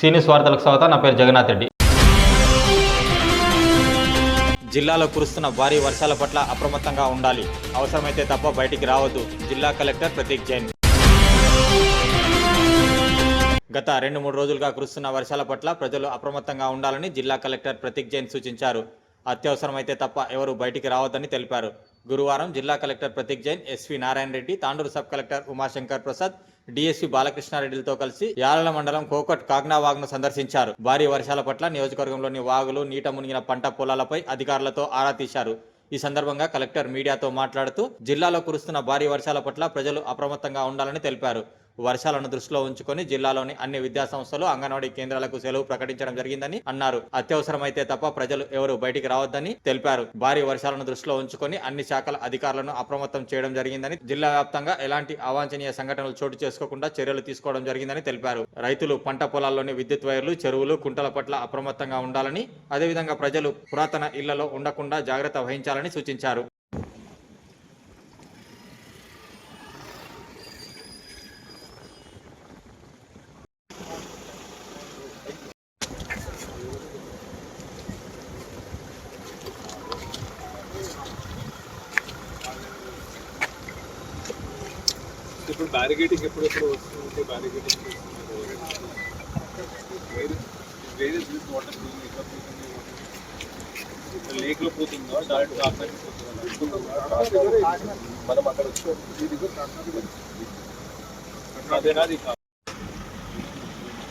సీనియస్ వార్తలకు స్వాగతం. నా పేరు జగన్నాథ్ రెడ్డి. జిల్లాలో కురుస్తున్న భారీ వర్షాల పట్ల అప్రమత్తంగా ఉండాలి. అవసరమైతే తప్ప బయటికి రావద్దు. జిల్లా కలెక్టర్ ప్రతీక్ జైన్. గత రెండు మూడు రోజులుగా కురుస్తున్న వర్షాల పట్ల ప్రజలు అప్రమత్తంగా ఉండాలని జిల్లా కలెక్టర్ ప్రతీక్ జైన్ సూచించారు. అత్యవసరమైతే తప్ప ఎవరు బయటికి రావద్దని తెలిపారు. గురువారం జిల్లా collector Prateek Jain SV Narayana Reddy Tandur sub collector Umashankar Prasad DSP బాలకృష్ణారెడ్డిలతో కలిసి యాలల మండలం కోకట్ కాగ్నావాగ్ను సందర్శించారు. భారీ వర్షాల పట్ల నియోజకవర్గంలోని వాగులు నీట మునిగిన పంట పొలాలపై అధికారులతో ఆరా తీశారు. ఈ సందర్భంగా కలెక్టర్ మీడియాతో మాట్లాడుతూ జిల్లాలో కురుస్తున్న భారీ వర్షాల పట్ల ప్రజలు అప్రమత్తంగా ఉండాలని తెలిపారు. వర్షాలను దృష్టిలో ఉంచుకొని జిల్లాలోని అన్ని విద్యాసంస్థలు అంగన్వాడీ కేంద్రాలకు సెలవు ప్రకటించడం జరిగిందని అన్నారు. అత్యవసరమైతే తప్ప ప్రజలు ఎవరు బయటికి రావద్దని తెలిపారు. భారీ వర్షాలను దృష్టిలో ఉంచుకొని అన్ని శాఖల అధికారులను అప్రమత్తం చేయడం జరిగిందని జిల్లా వ్యాప్తంగా ఎలాంటి అవాంఛనీయ సంఘటనలు చోటు చేసుకోకుండా చర్యలు తీసుకోవడం జరిగిందని తెలిపారు. రైతులు పంట పొలాల్లోని విద్యుత్ వైర్లు చెరువులు కుంటల పట్ల అప్రమత్తంగా ఉండాలని అదేవిధంగా ప్రజలు పురాతన ఇళ్ళలో ఉండకుండా జాగ్రత్త వహించాలని సూచించారు. ఇప్పుడు బ్యారిగేటింగ్ ఎప్పుడెప్పుడు వస్తుంటే బ్యారిగేటింగ్ వేరే జ్యూస్ వాటర్ లేక్లో పోతుందా? డైరెక్ట్ కాకినాడకి పోతుందా? మనం అక్కడ వచ్చి అదేనా అది కా-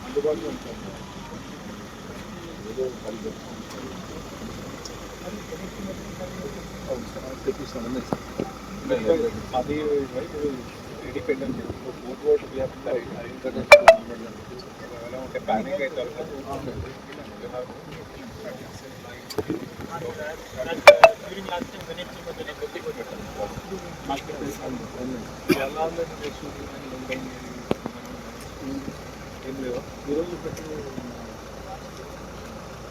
అందుబాటులో ఉంటుంది తెప్పిస్తాను అది ఇండిపెండెంట్ ఫుడ్ వర్డ్ ఎలా ఉంటే ప్యానిక్ అయితే ఎలా ఉందంటే ఏం లేవా ఈరోజు పెట్టి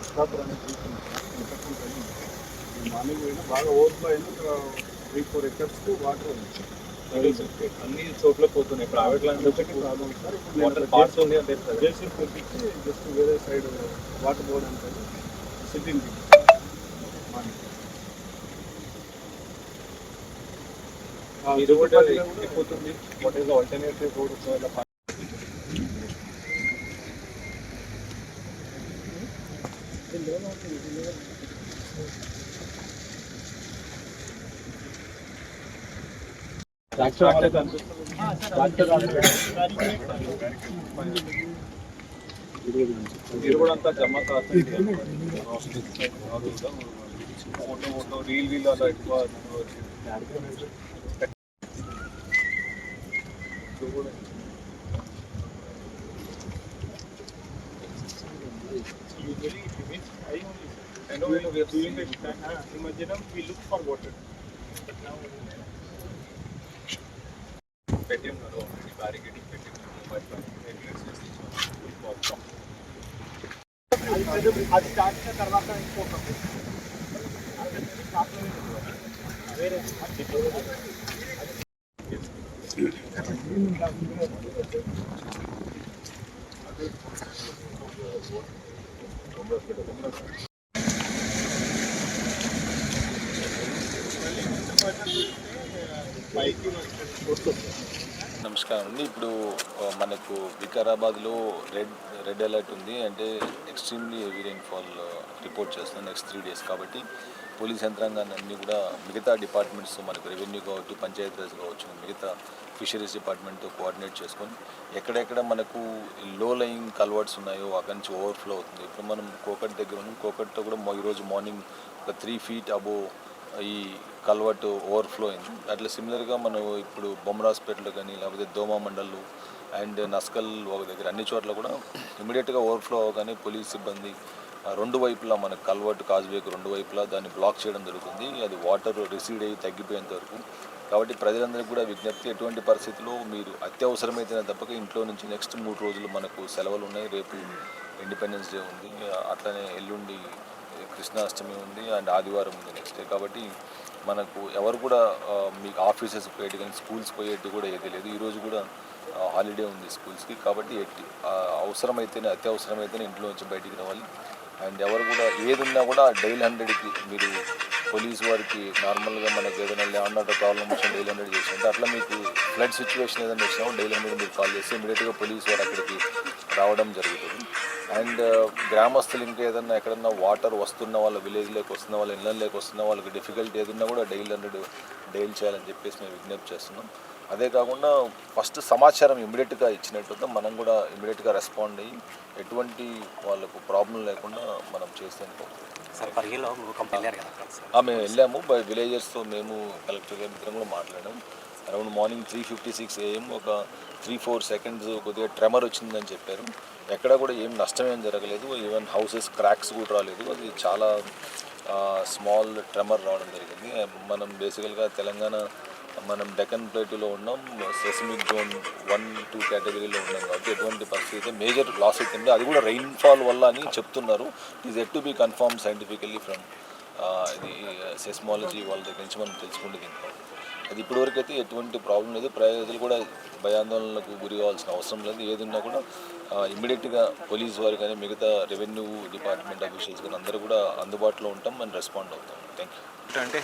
ప్రాపర్ అనేది మార్నింగ్ పోయినా బాగా ఓవర్ఫ్లో అయింది ఒక త్రీ ఫోర్ ఎకర్స్ వాటర్ ఉంది అన్ని చోట్ల పోతున్నాయి. ప్రైవేట్ ల్యాండ్ వచ్చి వాటర్ పార్ట్స్ ఉంది అంటే జేసీ పంపించి జస్ట్ వేరే సైడ్ వాటర్ బోర్డ్ అంటే సిట్టింగ్ ఇది కూడా ఎక్కుతుంది వాట్ ఈస్ ఆల్టర్నేటివ్ రోడ్ ఒకవేళ ట్రాక్టర్ ట్రాక్టర్ ఇది కూడా అంతా జమ కాస్తుంది ఫోటో ఫోటో రీల్ వీల్ అలా ఎక్కువ I know we are doing it. Imagine we look for water. But now పెట్టాం కదా ఆల్రెడీ బ్యారికేడింగ్ పెట్టాం మొబైల్ అది స్టార్ట్ అయిన తర్వాత ఇంకొకటి వేరే నమస్కారం అండి ఇప్పుడు మనకు వికారాబాద్లో రెడ్ రెడ్ అలర్ట్ ఉంది. అంటే ఎక్స్ట్రీమ్లీ హెవీ రెయిన్ఫాల్ రిపోర్ట్ చేస్తుంది నెక్స్ట్ త్రీ డేస్ కాబట్టి. పోలీస్ యంత్రాంగాన్ని అన్నీ కూడా మిగతా డిపార్ట్మెంట్స్ మనకు రెవెన్యూ కావచ్చు పంచాయతీరాజ్ కావచ్చు మిగతా ఫిషరీస్ డిపార్ట్మెంట్తో కోఆర్డినేట్ చేసుకొని ఎక్కడెక్కడ మనకు లో లయింగ్ కల్వర్ట్స్ ఉన్నాయో అక్కడి నుంచి ఓవర్ఫ్లో అవుతుంది. ఇప్పుడు మనం కోకట్ దగ్గర ఉన్నాం. కోకట్తో కూడా ఈరోజు మార్నింగ్ ఒక త్రీ ఫీట్ అబో ఈ కల్వర్టు ఓవర్ఫ్లో అయింది. అట్లా సిమిలర్గా మనం ఇప్పుడు బొమ్మరాజ్పేటలో కానీ లేకపోతే దోమ మండలు అండ్ నస్కల్ ఒక దగ్గర అన్ని చోట్ల కూడా ఇమీడియట్గా ఓవర్ఫ్లో అవగానే పోలీస్ సిబ్బంది రెండు వైపులా మన కల్వర్ట్ కాజ్వేకు రెండు వైపులా దాన్ని బ్లాక్ చేయడం జరుగుతుంది. అది వాటర్ రిసీడ్ అయ్యి తగ్గిపోయేంత వరకు. కాబట్టి ప్రజలందరికీ కూడా విజ్ఞప్తి ఎటువంటి పరిస్థితుల్లో మీరు అత్యవసరమైతే తప్పక ఇంట్లో నుంచి నెక్స్ట్ మూడు రోజులు మనకు సెలవులు ఉన్నాయి. రేపు ఇండిపెండెన్స్ డే ఉంది. అట్లనే ఎల్లుండి కృష్ణాష్టమి ఉంది అండ్ ఆదివారం ఉంది నెక్స్ట్ డే కాబట్టి మనకు ఎవరు కూడా మీకు ఆఫీసెస్ పోయేటి కానీ స్కూల్స్ పోయేటి కూడా ఏది లేదు. ఈరోజు కూడా హాలిడే ఉంది స్కూల్స్కి కాబట్టి ఎట్టి అవసరమైతేనే అత్యవసరమైతేనే ఇంట్లో నుంచి బయటికి రావాలి. అండ్ ఎవరు కూడా ఏది ఉన్నా కూడా డైల్ హండ్రెడ్కి మీరు పోలీస్ వారికి నార్మల్గా మనకి ఏదైనా ల్యాండ్ ఆర్డర్ ప్రాబ్లమ్ వచ్చిన డైల్ హండ్రెడ్ చేసి అట్లా మీకు ఫ్లడ్ సిచ్యువేషన్ ఏదైనా వచ్చినా డైల్ హండ్రెడ్ మీరు కాల్ చేసి ఇమీడియట్గా పోలీస్ వారు అక్కడికి రావడం జరుగుతుంది. అండ్ గ్రామస్తులు ఇంకా ఏదన్నా ఎక్కడన్నా వాటర్ వస్తున్న వాళ్ళ విలేజ్లోకి వస్తున్న వాళ్ళ ఇళ్ళలోకి వస్తున్న వాళ్ళకి డిఫికల్టీ ఏదన్నా కూడా డైల్ హండ్రెడ్ డైల్ చేయాలని చెప్పేసి మేము విజ్ఞప్తి చేస్తున్నాం. అదే కాకుండా ఫస్ట్ సమాచారం ఇమీడియట్గా ఇచ్చినట్టు మనం కూడా ఇమీడియట్గా రెస్పాండ్ అయ్యి ఎటువంటి వాళ్ళకు ప్రాబ్లం లేకుండా మనం చేస్తే సార్ పరిగిలో భూకంపం వెళ్ళారు కదా. సార్ ఆ, మేము వెళ్ళాము. బై విలేజర్స్తో మేము కలెక్టర్ గారి ఇద్దరం కూడా మాట్లాడాము. Around morning three fifty six AM ఒక త్రీ ఫోర్ సెకండ్స్ కొద్దిగా ట్రెమర్ వచ్చిందని చెప్పారు. ఎక్కడ కూడా ఏం నష్టం ఏం జరగలేదు. ఈవెన్ హౌసెస్ క్రాక్స్ కూడా రాలేదు. అది చాలా స్మాల్ ట్రెమర్ రావడం జరిగింది. మనం బేసికల్గా తెలంగాణ మనం డెక్కన్ ప్లేటులో ఉన్నాం. సెసమిక్ జోన్ వన్ టూ కేటగిరీలో ఉన్నాం కాబట్టి ఎటువంటి పరిస్థితి మేజర్ లాస్ అవుతుంది అది కూడా రెయిన్ఫాల్ వల్ల అని చెప్తున్నారు. Is yet to be confirm scientifically from ఇది సెస్మాలజీ వాళ్ళ దగ్గర నుంచి మనం తెలుసుకుంటే దీంట్లో అది ఇప్పటివరకు అయితే ఎటువంటి ప్రాబ్లం లేదు. ప్రజలు కూడా భయాందోళనలకు గురి కావాల్సిన అవసరం లేదు. ఏదున్నా కూడా ఇమ్మీడియట్గా పోలీస్ వారు కానీ మిగతా రెవెన్యూ డిపార్ట్మెంట్ అఫీషియల్స్ కానీ అందరూ కూడా అందుబాటులో ఉంటాం అండ్ రెస్పాండ్ అవుతాం. థ్యాంక్ యూ అంటే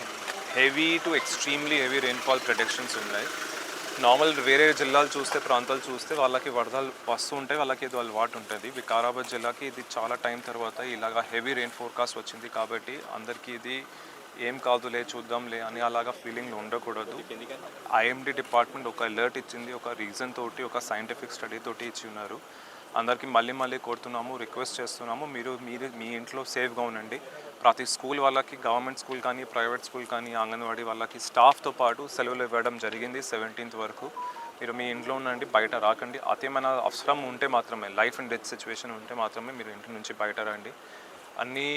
heavy to extremely heavy rainfall protections ఉన్నాయి. నార్మల్ వేరే జిల్లాలు చూస్తే ప్రాంతాలు చూస్తే వాళ్ళకి వరదలు వస్తూ ఉంటాయి. వాళ్ళకి ఇది అలవాటు ఉంటుంది. వికారాబాద్ జిల్లాకి ఇది చాలా టైం తర్వాత ఇలాగా హెవీ రెయిన్ ఫోర్కాస్ట్ వచ్చింది కాబట్టి అందరికీ ఇది ఏం కాదులే చూద్దాంలే అని అలాగా ఫీలింగ్ ఉండకూడదు. ఐఎండి డిపార్ట్మెంట్ ఒక అలర్ట్ ఇచ్చింది ఒక రీజన్ తోటి ఒక సైంటిఫిక్ స్టడీ తోటి ఇచ్చి ఉన్నారు. అందరికీ మళ్ళీ మళ్ళీ కోరుతున్నాము రిక్వెస్ట్ చేస్తున్నాము మీరు మీరు మీ ఇంట్లో సేఫ్గా ఉండండి. ప్రతి స్కూల్ వాళ్ళకి గవర్నమెంట్ స్కూల్ కానీ ప్రైవేట్ స్కూల్ కానీ అంగన్వాడీ వాళ్ళకి స్టాఫ్తో పాటు సెలవులు ఇవ్వడం జరిగింది సెవెంటీన్త్ వరకు. మీరు మీ ఇంట్లో ఉండండి బయట రాకండి. అతేమైనా అవసరం ఉంటే మాత్రమే లైఫ్ అండ్ డెత్ సిచ్యువేషన్ ఉంటే మాత్రమే మీరు ఇంటి నుంచి బయట రండి. అన్ని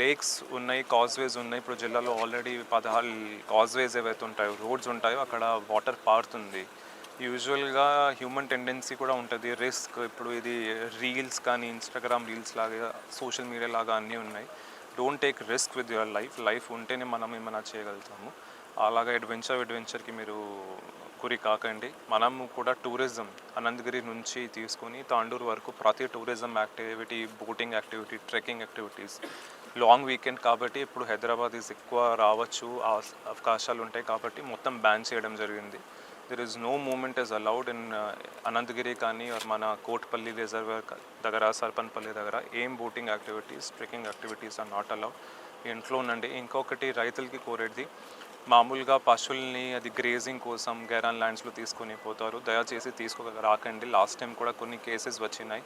లేక్స్ ఉన్నాయి కాజ్వేస్ ఉన్నాయి. ఇప్పుడు జిల్లాలో ఆల్రెడీ పదహారు కాజ్వేస్ ఏవైతే ఉంటాయో రోడ్స్ ఉంటాయో అక్కడ వాటర్ పారుతుంది. యూజువల్గా హ్యూమన్ టెండెన్సీ కూడా ఉంటుంది. రిస్క్ ఇప్పుడు ఇది రీల్స్ కానీ ఇన్స్టాగ్రామ్ రీల్స్ లాగా సోషల్ మీడియా లాగా అన్నీ ఉన్నాయి. Don't take risk with your life life ఉంటేనే మనం ఏమైనా చేయగలుగుతాము. అలాగా అడ్వెంచర్ అడ్వెంచర్కి మీరు గురి కాకండి. మనం కూడా టూరిజం అనంతగిరి నుంచి తీసుకొని తాండూరు వరకు ప్రతి tourism activity boating activity trekking activities. Long weekend కాబట్టి ఇప్పుడు హైదరాబాద్ ఈజ్ ఎక్కువ రావచ్చు ఆ అవకాశాలు ఉంటాయి కాబట్టి మొత్తం బ్యాన్ చేయడం జరిగింది. There is no movement is allowed in Ananthagiri కానీ మన కోట్పల్లి రిజర్వర్ దగ్గర సర్పన్పల్లి దగ్గర ఏం boating activities trekking activities are not allowed ఇంట్లో ఉండండి. ఇంకొకటి రైతులకి కోరేది మామూలుగా పశువుల్ని అది గ్రేజింగ్ కోసం గైరాన్ ల్యాండ్స్లో తీసుకొని పోతారు. దయచేసి తీసుకో రాకండి. లాస్ట్ టైం కూడా కొన్ని కేసెస్ వచ్చినాయి.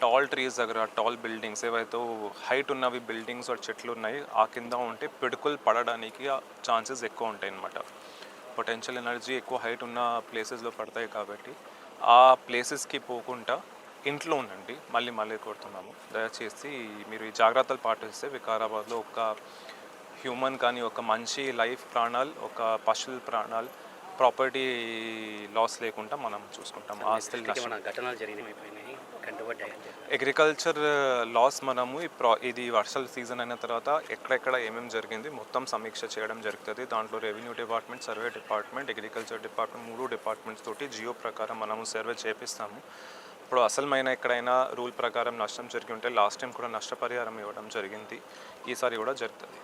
టాల్ ట్రీస్ దగ్గర టాల్ బిల్డింగ్స్ ఏవైతే హైట్ ఉన్నవి బిల్డింగ్స్ చెట్లు ఉన్నాయి ఆ కింద ఉంటే పిడుకులు పడడానికి ఛాన్సెస్ ఎక్కువ ఉంటాయి అన్నమాట. పొటెన్షియల్ ఎనర్జీ ఎక్కువ హైట్ ఉన్న ప్లేసెస్లో పడతాయి కాబట్టి ఆ ప్లేసెస్కి పోకుండా ఇంట్లో ఉండండి. మళ్ళీ మళ్ళీ కోరుతున్నాము. దయచేసి మీరు ఈ జాగ్రత్తలు పాటిస్తే వికారాబాద్లో ఒక హ్యూమన్ కానీ ఒక మంచి లైఫ్ ప్రాణాలు ఒక పశువుల ప్రాణాలు ప్రాపర్టీ లాస్ లేకుండా మనం చూసుకుంటాం. ఆస్తులు అగ్రికల్చర్ లాస్ మనము ఇది వర్షాల సీజన్ అయిన తర్వాత ఎక్కడెక్కడ ఏమేమి జరిగింది మొత్తం సమీక్ష చేయడం జరుగుతుంది. దాంట్లో revenue department survey department agriculture department మూడు డిపార్ట్మెంట్స్ తోటి జియో ప్రకారం మనము సర్వే చేపిస్తాము. ఇప్పుడు అసలమైన ఎక్కడైనా రూల్ ప్రకారం నష్టం జరిగి ఉంటే లాస్ట్ టైం కూడా నష్టపరిహారం ఇవ్వడం జరిగింది. ఈసారి కూడా జరుగుతుంది.